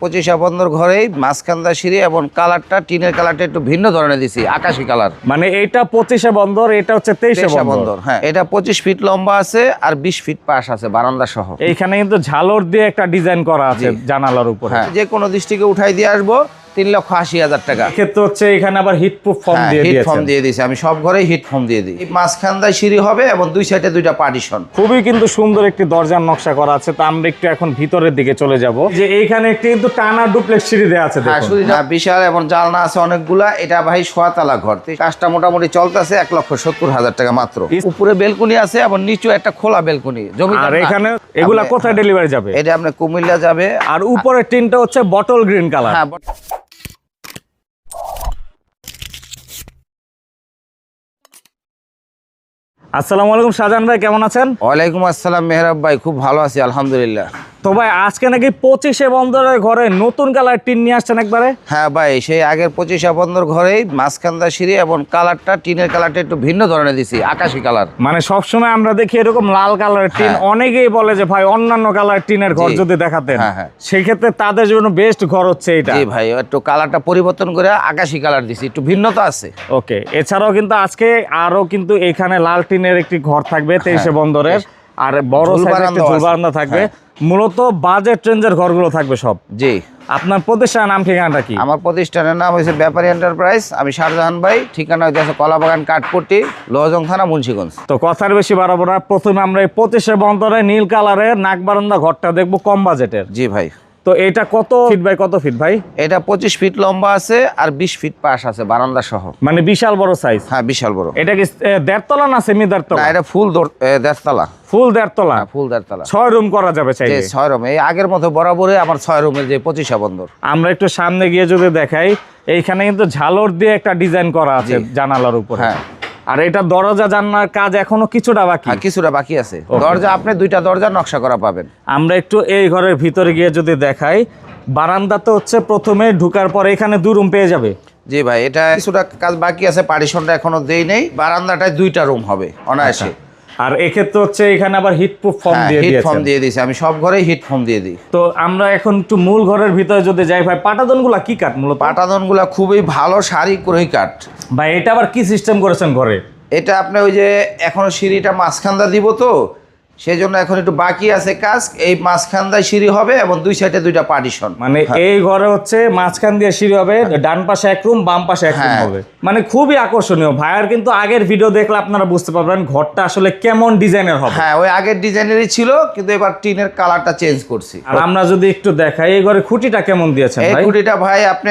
পঁচিশা বন্দর ঘরেই মাঝখানদা সিঁড়ি এবং কালারটা টিনের কালারটা একটু ভিন্ন ধরনের দিছি আকাশি কালার। মানে এটা পঁচিশে বন্দর এটা হচ্ছে তেইশে বন্দর। হ্যাঁ। এটা পঁচিশ ফিট লম্বা আছে আর বিশ ফিট পাশ আছে বারান্দা সহ এইখানে কিন্তু ঝালর দিয়ে একটা ডিজাইন করা আছে জানালার উপর। হ্যাঁ। যে কোনো দৃষ্টিকে উঠাই দিয়ে আসব তিন লক্ষ আশি হাজার টাকা। ক্ষেত্রে হচ্ছে এখানে আবার হিট প্রুফ ফর্ম দিয়ে হিট ফর্ম দিয়ে দিয়েছি। আমি সব ঘরেই হিট ফর্ম দিয়ে দিই। মাঝখানদায় সিঁড়ি হবে এবং দুই সাইডে দুইটা পার্টিশন খুবই কিন্তু সুন্দর একটি দরজার নকশা করা আছে। তা আমরা একটু এখন ভিতরের দিকে চলে যাব। যে এইখানে একটি কিন্তু টানা ডুপ্লেক্স সিঁড়ি দেওয়া আছে হ্যাঁ বিশাল এবং জালনা আছে অনেকগুলা। এটা ভাই সোয়াতলা ঘর। কাজটা মোটামুটি চলতেছে এক লক্ষ সত্তর হাজার টাকা মাত্র। উপরে বেলকুনি আছে এবং নিচু একটা খোলা বেলকুনি। জমি আর এখানে এগুলা কোথায় ডেলিভারি যাবে? এটা আপনার কুমিল্লা যাবে। আর উপরের টিনটা হচ্ছে বটল গ্রিন কালার হ্যাঁ আসসালামু আলাইকুম শাহজাহান ভাই কেমন আছেন? ওয়ালাইকুম আসসালাম মেহরাব ভাই খুব ভালো আছি আলহামদুলিল্লাহ। তো ভাই আজকে নাকি পঁচিশে বন্দরের ঘরে নতুন কালার টিন নিয়ে আসছেন একবারে? হ্যাঁ ভাই সেই আগের পঁচিশা বন্দর ঘরেই মাঝখানদা সিঁড়ি এবং কালারটা টিনের কালারটা একটু ভিন্ন ধরনের দিছি আকাশি কালার। মানে সবসময় আমরা দেখি এরকম লাল কালারের টিন হ্যাঁ। অনেকেই বলে যে ভাই অন্যান্য কালার টিনের ঘর যদি দেখাতেন। হ্যাঁ, হ্যাঁ। সেক্ষেত্রে তাদের জন্য বেস্ট ঘর হচ্ছে এটা জি ভাই একটু কালারটা পরিবর্তন করে আকাশি কালার দিছি একটু ভিন্নতা আছে। ওকে এছাড়াও কিন্তু আজকে আরও কিন্তু এখানে লাল টিনের একটি ঘর থাকবে তেইশে বন্দরের। আর বড় সাইজের একটি বারান্দাও ঝুল বারান্দা থাকবে। হ্যাঁ। মূলত বাজেট রেঞ্জের ঘরগুলো থাকবে সব। জি। আপনার প্রতিষ্ঠানের নাম ঠিকানাটা কি? আমার প্রতিষ্ঠানের নাম হয়েছে ব্যাপারী এন্টারপ্রাইজ আমি শাহজাহান ভাই। ঠিকানা হচ্ছে কলাবাগান কাঠপট্টি লোহজং থানা মুন্সিগঞ্জ। তো কথার বেশি বাড়াবো না। প্রথমে আমরা এই পঁচিশে বন্দরে নীল কালারের নাক বারান্দা ঘরটা দেখব কম বাজেটের। জি ভাই। তো এটা কত ফিট বাই কত ফিট ভাই? এটা পঁচিশ ফিট লম্বা আছে আর বিশ ফিট পাশ আছে বারান্দা সহ। মানে বিশাল বড় সাইজ হ্যাঁ বিশাল বড়। এটা কি দেড়তলা না সেমি দেড়তলা এটা ফুল দেড়তলা। ফুল দেড়তলা? হ্যাঁ ফুল দেড়তলা। ছয় রুম করা যাবে চাইলে। ছয় রুম এই আগের মতো বরাবরই আমার ছয় রুমের যে পঁচিশা বন্দর আমরা একটু সামনে গিয়ে যদি দেখাই এইখানে কিন্তু ঝালর দিয়ে একটা ডিজাইন করা আছে জানালার উপর। হ্যাঁ। আর এটা দরজা জানার কাজ এখনও কিছুটা বাকি। কিছুটা বাকি আছে। দরজা আপনি দুইটা দরজা নকশা করা পাবেন। আমরা একটু এই ঘরের ভিতরে গিয়ে যদি দেখাই বারান্দা তো হচ্ছে প্রথমে ঢুকার পরে এখানে দু রুম পেয়ে যাবে। জি ভাই এটা কিছুটা কাজ বাকি আছে পারিশনটা এখনও দেই নেই। বারান্দাটায় দুইটা রুম হবে অনায়াসে। আর এক্ষেত্রে হচ্ছে এখানে আবার হিট প্রুফ ফর্ম দিয়ে দিয়েছে। ফর্ম দিয়ে দিয়েছি। আমি সব ঘরেই হিট ফর্ম দিয়ে দিই। তো আমরা এখন একটু মূল ঘরের ভিতরে যদি যাই ভাই পাটাদনগুলা কি কাঠ মূলত? পাটাদনগুলা খুবই ভালো শাড়ি করে কাঠ। ভাই এটা আবার কি সিস্টেম করেছেন ঘরে? এটা আপনি ওই যে এখন সিঁড়িটা মাঝখান্দা দিব তো সেই জন্য এখন একটু বাকি আছে কাজ এই মাঝখানদায় সিঁড়ি হবে এবং দুই সাইডে দুইটা পার্টিশন। মানে এই ঘরে হচ্ছে মাঝখান দিয়ে সিঁড়ি হবে ডান পাশে এক রুম বাম পাশে এক রুম হ্যাঁ। হবে। মানে খুবই আকর্ষণীয়। ভাইয়ার কিন্তু আগের ভিডিও দেখলে আপনারা বুঝতে পারবেন ঘরটা আসলে কেমন ডিজাইনের হবে। হ্যাঁ ওই আগের ডিজাইনেরই ছিল কিন্তু এবার টিনের কালারটা চেঞ্জ করছি। আর আমরা যদি একটু দেখাই এই ঘরে খুঁটিটা কেমন দিয়েছেন এই খুঁটিটা ভাই আপনি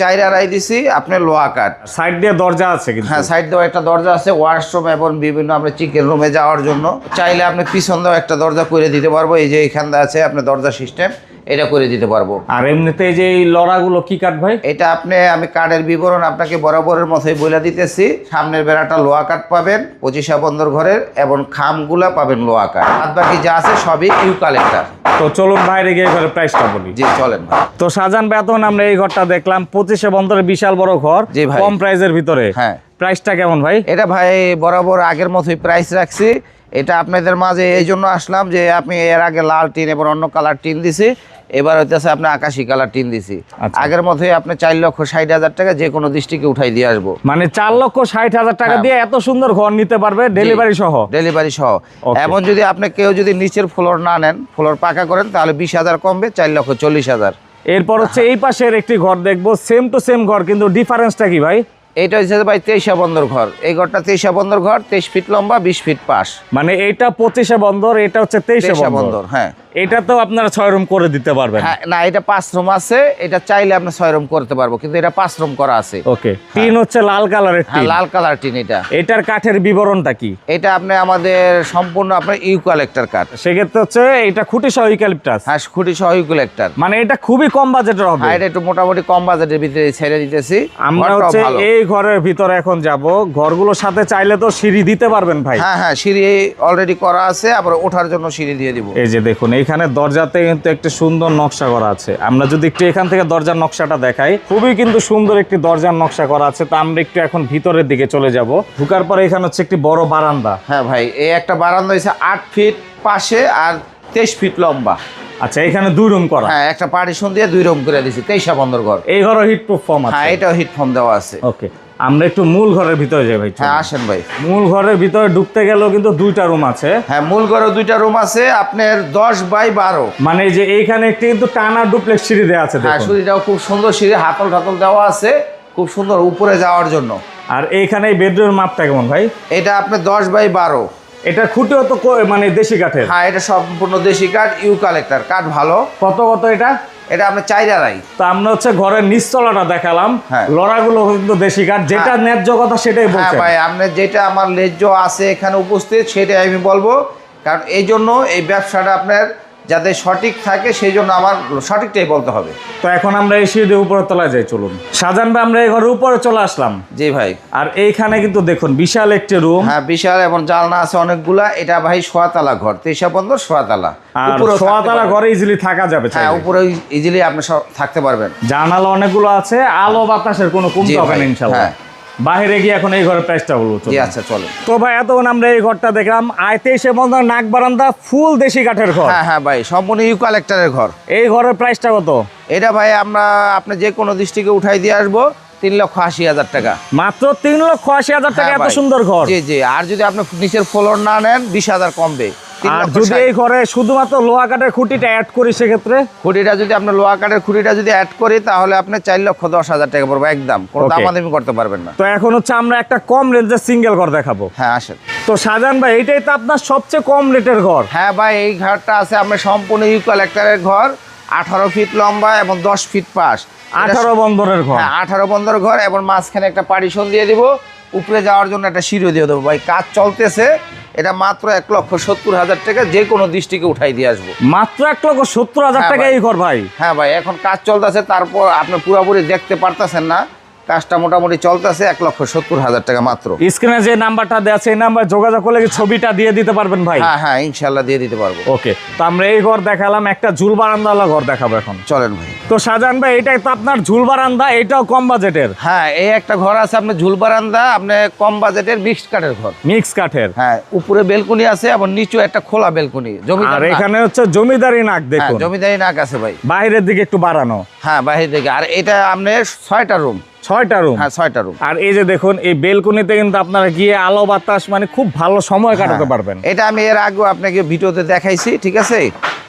চাইর আড়াই দিছি আপনি লোহা কাঠ। সাইড দিয়ে দরজা আছে কিন্তু। হ্যাঁ সাইড দিয়ে একটা দরজা আছে ওয়াশরুম এবং বিভিন্ন আমরা চিকেন রুমে যাওয়ার জন্য। চাইলে আপনি পিছন একটা দরজা করে দিতে পারব। এই যে এখানটা আছে আপনার দরজা সিস্টেম এটা করে দিতে পারব। আর এমনিতে যে এই লড়াগুলো কি কাঠ ভাই? এটা আপনি আমি কার্ডের বিবরণ আপনাকে বরাবরের মতোই বলে দিতেছি। সামনের বেড়াটা লোহা কাঠ পাবেন পঁচিশা বন্দর ঘরের এবং খামগুলা পাবেন লোহা কাঠ। বাদ বাকি যা আছে সবই ইউ কালেক্টার তো চলুন বাইরে গিয়ে ঘরের প্রাইসটা বলি। জি চলেন ভাই। তো সাজান বেতন আমরা এই ঘরটা দেখলাম পঁচিশে বন্দরের বিশাল বড় ঘর জি ভাই। কম প্রাইসের ভিতরে। হ্যাঁ। প্রাইসটা কেমন ভাই? এটা ভাই বরাবর আগের মতোই প্রাইস রাখছি। এটা আপনাদের মাঝে এই জন্য আসলাম যে আপনি এর আগে লাল টিন এবং অন্য কালার টিন দিছি এবার হইতেছে আপনি আকাশি কালার টিন দিছি। আচ্ছা। আগের মতোই আপনি চার লক্ষ ষাট হাজার টাকা যে কোনো দৃষ্টিকে উঠাই দিয়ে আসব। মানে চার লক্ষ ষাট হাজার টাকা হ্যাঁ। দিয়ে এত সুন্দর ঘর নিতে পারবে ডেলিভারি সহ? ডেলিভারি সহ। এমন যদি আপনি কেউ যদি নিচের ফ্লোর না নেন ফ্লোর পাকা করেন তাহলে বিশ হাজার কমবে চার লক্ষ চল্লিশ হাজার। এরপর হচ্ছে এই পাশের একটি ঘর দেখব সেম টু সেম ঘর কিন্তু ডিফারেন্সটা কি ভাই? এইটা হচ্ছে ভাই তেইশা বন্দর ঘর। এই ঘরটা তেইশা বন্দর ঘর তেইশ ফিট লম্বা বিশ ফিট পাশ। মানে এটা পঁচিশে বন্দর এটা হচ্ছে তেইশে বন্দর হ্যাঁ। এটা তো আপনারা ছয় রুম করে দিতে পারবেন। হ্যাঁ না এটা পাঁচ রুম আছে এটা চাইলে আপনি ছয় রুম করতে পারব কিন্তু এটা পাঁচ রুম করা আছে। ওকে টিন হচ্ছে লাল কালারের হ্যাঁ টিন। লাল কালার টিন এটা। এটার কাঠের বিবরণটা কি? এটা আপনি আমাদের সম্পূর্ণ আপনার ইউ কালেক্টর কাঠ। সেক্ষেত্রে হচ্ছে এটা খুঁটি সহ ইউক্যালিপটাস হ্যাঁ খুঁটি সহ ইউ মানে এটা খুবই কম বাজেটের হবে। হ্যাঁ এটা একটু মোটামুটি কম বাজেটের ভিতরে ছেড়ে দিতেছি। আমরা হচ্ছে এই ঘরের ভিতরে এখন যাব। ঘরগুলোর সাথে চাইলে তো সিঁড়ি দিতে পারবেন ভাই। হ্যাঁ হ্যাঁ সিঁড়ি অলরেডি করা আছে আবার ওঠার জন্য সিঁড়ি দিয়ে দিব। এই যে দেখুন এইখানে দরজাতে কিন্তু একটা সুন্দর নকশা করা আছে। আমরা যদি একটু এখান থেকে দরজার নকশাটা দেখাই খুবই কিন্তু সুন্দর একটি দরজার নকশা করা আছে। তা আমরা একটু এখন ভিতরের দিকে চলে যাব। ঢুকার পরে এখানে হচ্ছে একটি বড় বারান্দা। হ্যাঁ ভাই এই একটা বারান্দা হয়েছে আট ফিট পাশে আর তেইশ ফিট লম্বা। আচ্ছা এখানে দুই রুম করা। হ্যাঁ একটা পার্টিশন দিয়ে দুই রুম করে দিছি তেইশা বন্দর ঘর। এই ঘরও হিট প্রুফ ফর্ম আছে। হ্যাঁ এটাও হিট ফর্ম দেওয়া আছে। ওকে আমরা একটু মূল ঘরের ভিতরে যাই ভাই হ্যাঁ আসেন ভাই। মূল ঘরের ভিতরে ঢুকতে গেলেও কিন্তু দুইটা রুম আছে। হ্যাঁ মূল ঘরে দুইটা রুম আছে আপনার দশ বাই বারো। মানে যে এইখানে একটি কিন্তু টানা ডুপ্লেক্স সিঁড়ি দেওয়া আছে হ্যাঁ সিঁড়িটাও খুব সুন্দর সিঁড়ি হাতল ঠাতল দেওয়া আছে খুব সুন্দর উপরে যাওয়ার জন্য। আর এইখানে এই বেডরুমের মাপটা কেমন ভাই? এটা আপনার দশ বাই বারো। এটা খুঁটিও তো মানে দেশি কাঠের। হ্যাঁ এটা সম্পূর্ণ দেশি কাঠ ইউ কালেক্টর কাঠ ভালো। কত কত এটা? এটা আপনার চাইরারাই তো আমরা হচ্ছে ঘরের নিচতলাটা দেখালাম হ্যাঁ। লড়াগুলো কিন্তু দেশি কাঠ যেটা হ্যাঁ। ন্যায্য কথা সেটাই হ্যাঁ বলছেন ভাই আপনার যেটা আমার লেজ্য আছে এখানে উপস্থিত সেটাই আমি বলব কারণ এই জন্য এই ব্যবসাটা আপনার যাতে সঠিক থাকে সেই জন্য আমার সঠিকটাই বলতে হবে। তো এখন আমরা এই সিঁড়ি উপরে তলায় যাই চলুন। সাজান ভাই আমরা এই ঘরের উপরে চলে আসলাম। জি ভাই। আর এইখানে কিন্তু দেখুন বিশাল একটি রুম হ্যাঁ বিশাল এবং জালনা আছে অনেকগুলা। এটা ভাই সোয়াতালা ঘর তেইশা বন্দর সোয়াতালা। আর সোয়াতলা ঘরে ইজিলি থাকা যাবে হ্যাঁ। উপরে ইজিলি আপনি সব থাকতে পারবেন। জানালা অনেকগুলো আছে আলো বাতাসের কোনো কমতি হবে না ভাই, ইনশাল্লাহ হ্যাঁ। বাইরে গিয়ে এখন এই ঘরের প্রাইসটা বলব জি আচ্ছা চলো তো ভাই এতক্ষণ আমরা এই ঘরটা দেখলাম। আয়তে এসে বন্ধ নাক বারান্দা ফুল দেশি কাঠের ঘর। হ্যাঁ হ্যাঁ ভাই সম্পূর্ণ ইউ কালেক্টরের ঘর। এই ঘরের প্রাইসটা কত? এটা ভাই আমরা আপনি যে কোনো দৃষ্টিকে উঠাই দিয়ে আসব তিন লক্ষ আশি হাজার টাকা। মাত্র তিন লক্ষ আশি হাজার টাকা হ্যাঁ এত সুন্দর ঘর। জি জি আর যদি আপনি নিচের ফ্লোর না নেন বিশ হাজার কমবে। আর যদি এই ঘরে শুধুমাত্র লোহা কাঠের খুঁটিটা অ্যাড করি সেক্ষেত্রে? খুঁটিটা যদি আপনি লোহা কাঠের খুঁটিটা যদি অ্যাড করি তাহলে আপনি চার লক্ষ দশ হাজার টাকা পড়বে একদম। কোনো দামাদামি করতে পারবেন না। তো এখন হচ্ছে আমরা একটা কম রেঞ্জের সিঙ্গেল ঘর দেখাবো। হ্যাঁ আসেন। তো শাহজাহান ভাই এইটাই তো আপনার সবচেয়ে কম রেটের ঘর। হ্যাঁ ভাই এই ঘরটা আছে আপনার সম্পূর্ণ ইউ কালেক্টরের ঘর আঠারো ফিট লম্বা এবং দশ ফিট পাশ। আঠারো বন্দরের ঘর। হ্যাঁ আঠারো বন্দর ঘর এবং মাঝখানে একটা পার্টিশন দিয়ে দিব। উপরে যাওয়ার জন্য একটা সিঁড়ি দিয়ে দেবো। ভাই কাজ চলতেছে। এটা মাত্র এক লক্ষ সত্তর হাজার টাকা যে কোনো দৃষ্টিকে উঠাই দিয়ে আসব। মাত্র এক লক্ষ সত্তর হাজার হ্যাঁ টাকা ভাই। এই ঘর ভাই। হ্যাঁ ভাই এখন কাজ চলতেছে তারপর আপনি পুরোপুরি দেখতে পারতেছেন না। কাজটা মোটামুটি চলতেছে এক লক্ষ সত্তর হাজার টাকা মাত্র। স্ক্রিনে যে নাম্বারটা দেওয়া আছে এই নাম্বার যোগাযোগ করলে কি ছবিটা দিয়ে দিতে পারবেন ভাই? হ্যাঁ হ্যাঁ ইনশাল্লাহ দিয়ে দিতে পারব। ওকে তো আমরা এই ঘর দেখালাম একটা ঝুল বারান্দাওয়ালা ঘর দেখাবো এখন। চলেন ভাই। তো সাজান ভাই এটাই তো আপনার ঝুল বারান্দা এটাও কম বাজেটের। হ্যাঁ এই একটা ঘর আছে আপনার ঝুল বারান্দা আপনি কম বাজেটের মিক্সড কাঠের ঘর। মিক্স কাঠের। হ্যাঁ উপরে বেলকুনি আছে এবং নিচু একটা খোলা বেলকুনি জমিদার আর এখানে হচ্ছে জমিদারি নাক হ্যাঁ দেখুন। জমিদারি নাক আছে ভাই। বাইরের দিকে একটু বাড়ানো। হ্যাঁ বাইরে দিকে। আর এটা আপনার ছয়টা রুম ছয়টা রুম হ্যাঁ ছয়টা রুম আর এই যে দেখুন এই বেলকনিতে কিন্তু আপনারা গিয়ে আলো বাতাস মানে খুব ভালো সময় কাটাতে পারবেন। এটা আমি এর আগেও আপনাকে ভিডিওতে দেখাইছি ঠিক আছে?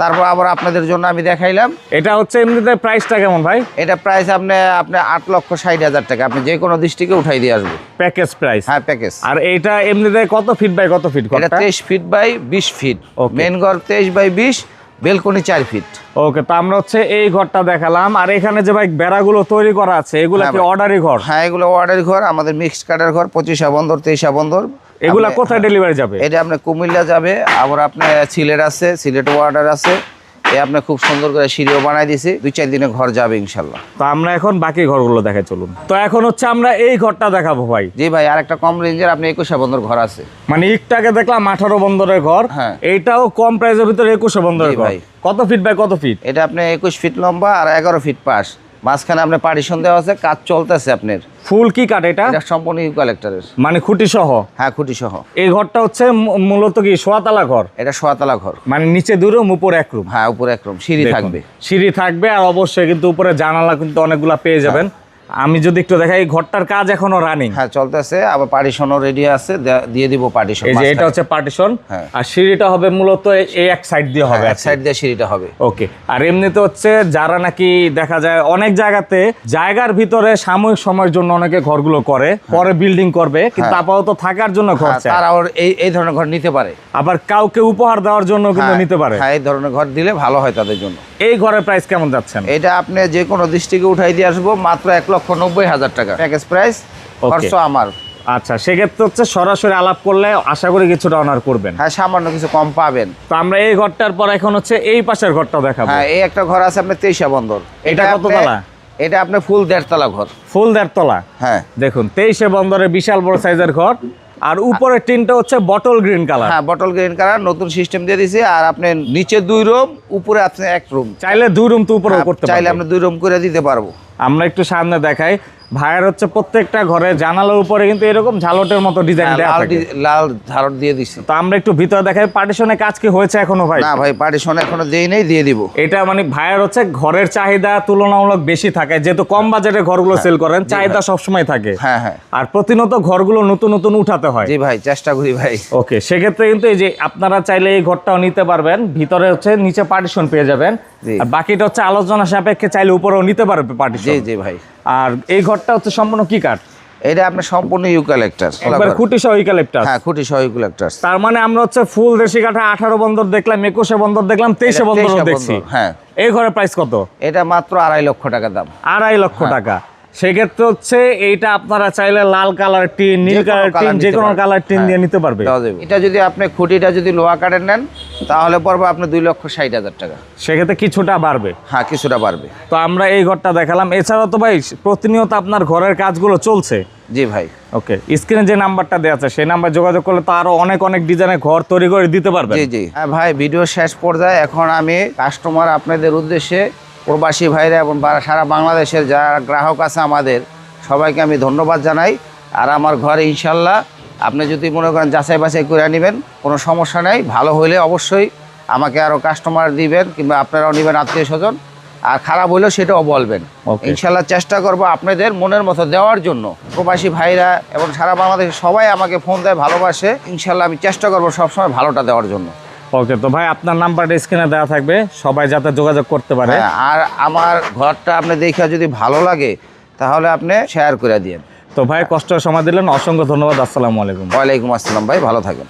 তারপর আবার আপনাদের জন্য আমি দেখাইলাম। এটা হচ্ছে এমনিতে প্রাইসটা কেমন ভাই? এটা প্রাইস আপনি আপনি আট লক্ষ ষাট হাজার টাকা। আপনি যে কোনো দৃষ্টিকে উঠাই দিয়ে আসব প্যাকেজ প্রাইস হ্যাঁ প্যাকেজ আর এইটা এমনিতে কত ফিট বাই কত ফিট এটা তেইশ ফিট বাই বিশ ফিট. মেন ঘর তেইশ বাই বিশ বেলকনি চার ফিট। ওকে তো আমরা হচ্ছে এই ঘরটা দেখালাম। আর এখানে যে ভাই বেড়াগুলো তৈরি করা আছে এগুলো হ্যাঁ কি অর্ডারি ঘর? হ্যাঁ এগুলো অর্ডারি ঘর আমাদের মিক্সড কাটার ঘর পঁচিশা বন্দর তেইশা বন্দর। এগুলা কোথায় ডেলিভারি যাবে? এটা আপনার কুমিল্লা যাবে আবার আপনার সিলেট আছে সিলেট ওয়ার্ডার আছে। এ আপনি খুব সুন্দর করে সিঁড়িও বানাই দিছি দুই চার দিনে ঘর যাবে ইনশাল্লাহ। তো আমরা এখন বাকি ঘরগুলো দেখে চলুন। তো এখন হচ্ছে আমরা এই ঘরটা দেখাবো ভাই। জি ভাই আর একটা কম রেঞ্জের আপনি একুশে বন্দর ঘর আছে। মানে ইকটাকে দেখলাম আঠারো বন্দরের ঘর হ্যাঁ। এইটাও কম প্রাইসের ভিতরে একুশে বন্দরের ঘর। ভাই। কত ফিট ভাই কত ফিট এটা আপনি একুশ ফিট লম্বা আর এগারো ফিট পাশ। মাঝখানে আপনার পার্টিশন দেওয়া আছে কাজ চলতেছে আপনার। ফুল কি কাট এটা? এটা সম্পূর্ণ কালেক্টরের। মানে খুঁটি সহ হ্যাঁ খুঁটি সহ এই ঘরটা হচ্ছে মূলত কি সোয়াতলা ঘর? এটা সোয়াতলা ঘর। মানে নিচে দুই রুম উপরে এক রুম? হ্যাঁ উপরে এক রুম। সিঁড়ি থাকবে। সিঁড়ি থাকবে আর অবশ্যই কিন্তু উপরে জানালা কিন্তু অনেকগুলা পেয়ে যাবেন। আমি যদি একটু দেখাই ঘরটার কাজ এখনও রানিং হ্যাঁ চলতেছে আবার পার্টিশনও রেডি আছে দিয়ে দিব পার্টিশন এই যে এটা হচ্ছে পার্টিশন হ্যাঁ। আর সিঁড়িটা হবে মূলত এই- এক সাইড দিয়ে হবে এক সাইড দিয়ে সিঁড়িটা হবে। ওকে আর এমনিতে হচ্ছে যারা নাকি দেখা যায় অনেক জায়গাতে জায়গার ভিতরে সাময়িক সময়ের জন্য অনেকে ঘরগুলো করে পরে বিল্ডিং করবে কিন্তু হ্যাঁ। আপাতত থাকার জন্য ঘর হ্যাঁ, তারা ওর এই এই ধরনের ঘর নিতে পারে। আবার কাউকে উপহার দেওয়ার জন্য কিন্তু হ্যাঁ, নিতে পারে। হ্যাঁ এই ধরনের ঘর দিলে ভালো হয় তাদের জন্য। এই ঘরের প্রাইস কেমন যাচ্ছেন? এটা আপনি যে কোনো দৃষ্টিকে উঠাই দিয়ে আসব মাত্র এক লক্ষ নব্বই হাজার টাকা। প্যাকেজ প্রাইস খরচ আমার। আচ্ছা সেক্ষেত্রে হচ্ছে সরাসরি আলাপ করলে আশা করি কিছুটা অনার করবেন। হ্যাঁ সামান্য কিছু কম পাবেন। তো আমরা এই ঘরটার পর এখন হচ্ছে এই পাশের ঘরটা দেখাবো। হ্যাঁ এই একটা ঘর আছে আপনার তেইশা বন্দর। এটা কত আপনি- তলা? এটা আপনার ফুল দেড়তলা ঘর। ফুল দেড়তলা? হ্যাঁ। দেখুন তেইশে বন্দরে বিশাল বড় সাইজের ঘর। আর উপরের টিনটা হচ্ছে বটল গ্রিন কালার হ্যাঁ বটল গ্রিন কালার নতুন সিস্টেম দিয়ে দিয়েছি আর আপনি নিচে দুই রুম উপরে আপনি এক রুম চাইলে দুই রুম তো উপরে করতে চাইলে আপনি দুই রুম করে দিতে পারব। আমরা একটু সামনে দেখাই। ভাইয়ের হচ্ছে প্রত্যেকটা ঘরে জানালার উপরে কিন্তু এরকম ঝালটের মতো ডিজাইন হ্যাঁ, লাল থাকে। ডি- লাল ধারণ দিয়ে দিছি। তো আমরা একটু ভিতরে দেখাই পার্টিশনে কাজ কি হয়েছে এখনও ভাই? না ভাই পার্টিশন এখনও দেই নেই দিয়ে দিব। এটা মানে ভাইয়ের হচ্ছে ঘরের চাহিদা তুলনামূলক বেশি থাকে যেহেতু কম বাজেটের ঘরগুলো সেল করেন চাহিদা সবসময় থাকে। হ্যাঁ হ্যাঁ। আর প্রতিনিয়ত ঘরগুলো নতুন নতুন উঠাতে হয়। জি ভাই চেষ্টা করি ভাই। ওকে সেক্ষেত্রে কিন্তু এই যে আপনারা চাইলে এই ঘরটাও নিতে পারবেন ভিতরে হচ্ছে নিচে পার্টিশন পেয়ে যাবেন। আর বাকিটা হচ্ছে আলোচনা সাপেক্ষে চাইলে উপরেও নিতে পারবে জি পার্টিশন জি ভাই। আর এই ঘরটা হচ্ছে সম্পূর্ণ কি কাঠ? এটা আপনার সম্পূর্ণ ইউক্যালিপটাস একবার খুঁটি সহ ইউক্যালিপটাস। হ্যাঁ খুঁটি সহ ইউক্যালিপটাস। তার মানে আমরা হচ্ছে ফুল দেশি কাঠা আঠারো বন্দর দেখলাম একুশে বন্দর দেখলাম তেইশে বন্দর দেখছি। হ্যাঁ। এই ঘরের প্রাইস কত? এটা মাত্র আড়াই লক্ষ টাকা দাম। আড়াই লক্ষ হ্যাঁ। টাকা। সেক্ষেত্রে হচ্ছে এইটা আপনারা চাইলে লাল কালার টিন নীল কালার টিন যে কোনো কালার টিন হ্যাঁ। দিয়ে নিতে পারবে। এটা যদি আপনি খুঁটিটা যদি লোহা কাঠের নেন তাহলে পড়বে আপনি দুই লক্ষ ষাট হাজার টাকা। সেক্ষেত্রে কিছুটা বাড়বে। হ্যাঁ কিছুটা বাড়বে। তো আমরা এই ঘরটা দেখালাম। এছাড়াও তো ভাই প্রতিনিয়ত আপনার ঘরের কাজগুলো চলছে। জি ভাই। ওকে স্ক্রিনে যে নাম্বারটা দেওয়া আছে সেই নাম্বার যোগাযোগ করলে তো আরও অনেক অনেক ডিজাইনের ঘর তৈরি করে দিতে পারবে জি জি। হ্যাঁ ভাই ভিডিও শেষ পর্যায়ে এখন আমি কাস্টমার আপনাদের উদ্দেশ্যে প্রবাসী ভাইরা এবং সারা বাংলাদেশের যারা গ্রাহক আছে আমাদের সবাইকে আমি ধন্যবাদ জানাই। আর আমার ঘরে ইনশাল্লাহ আপনি যদি মনে করেন যাচাই বাছাই করে নেবেন কোনো সমস্যা নেই। ভালো হইলে অবশ্যই আমাকে আরও কাস্টমার দিবেন কিংবা আপনারাও নেবেন আত্মীয় স্বজন। আর খারাপ হইলেও সেটাও বলবেন. ইনশাল্লাহ চেষ্টা করব আপনাদের মনের মতো দেওয়ার জন্য। প্রবাসী ভাইরা এবং সারা বাংলাদেশে সবাই আমাকে ফোন দেয় ভালোবাসে। ইনশাল্লাহ আমি চেষ্টা করব সবসময় ভালোটা দেওয়ার জন্য। ওকে তো ভাই আপনার নাম্বারটা স্ক্রিনে দেওয়া থাকবে। সবাই যাতে যোগাযোগ করতে পারে। হ্যাঁ আর আমার ঘরটা আপনি দেখে যদি ভালো লাগে তাহলে আপনি শেয়ার করে দিন তো ভাই কষ্ট সময় দিলেন। অসংখ্য ধন্যবাদ। আসসালামু আলাইকুম। ওয়ালাইকুম আসসালাম ভাই ভালো থাকেন।